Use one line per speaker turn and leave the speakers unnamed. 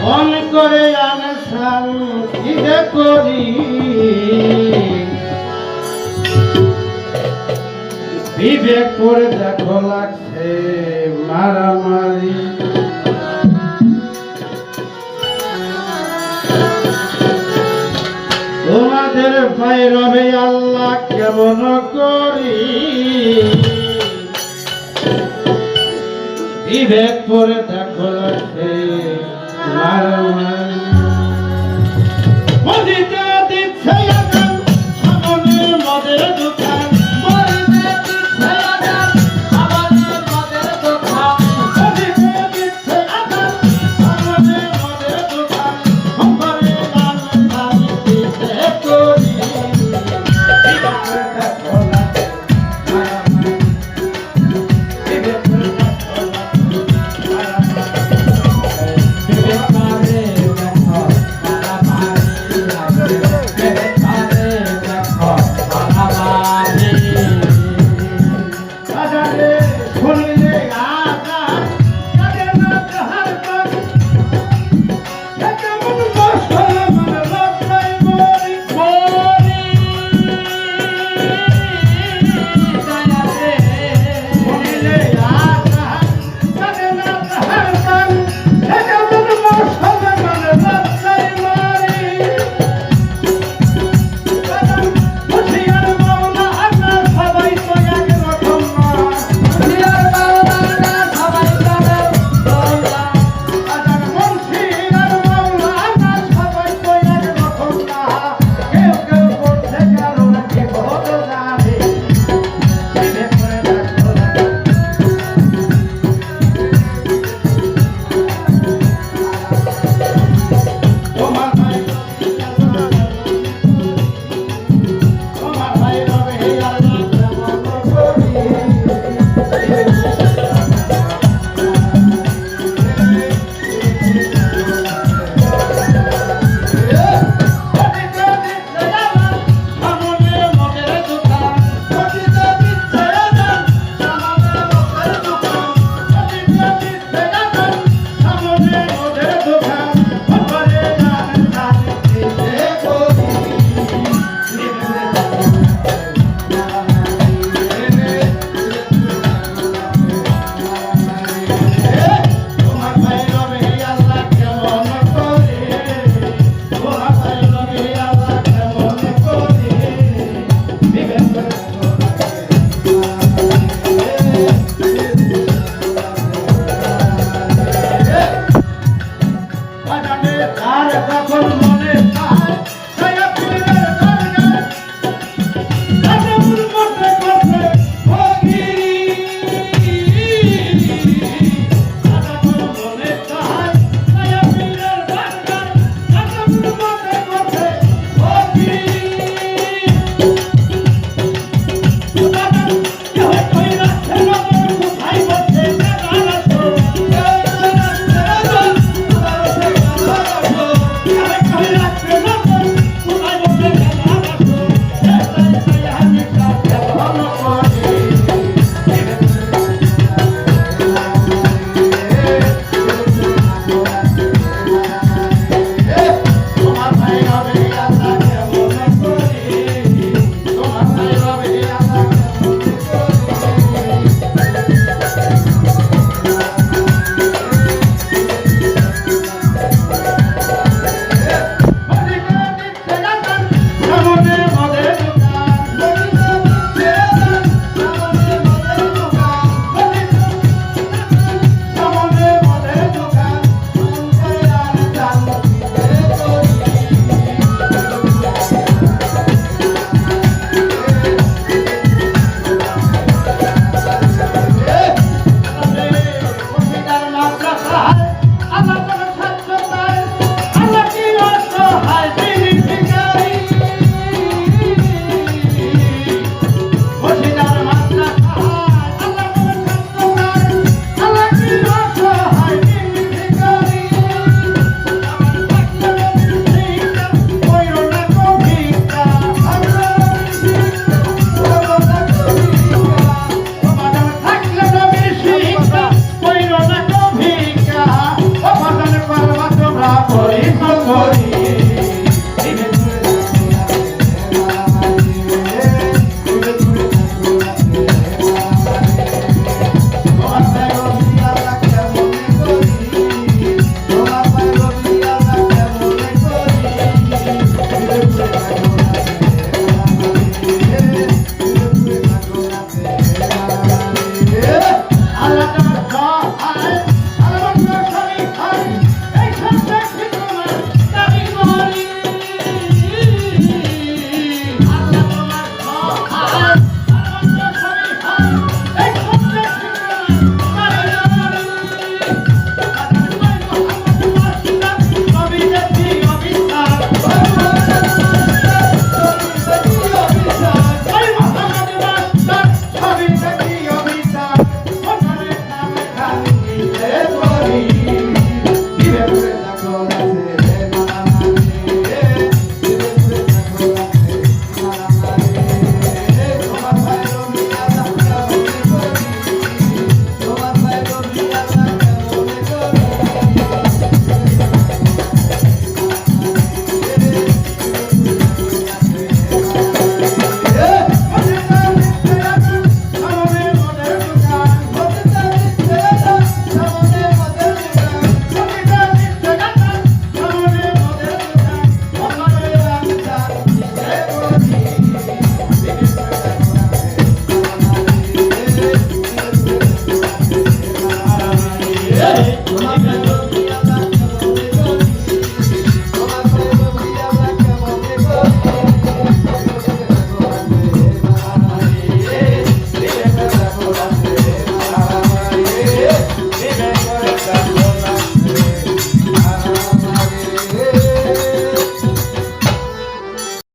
Phone করে আমি সালুসিদে করি। বিবেক করে দেখো লাগছে মারামারি। তোমাদের ভাই রবে আল্লাহ কেমন করি? বিবেক পরে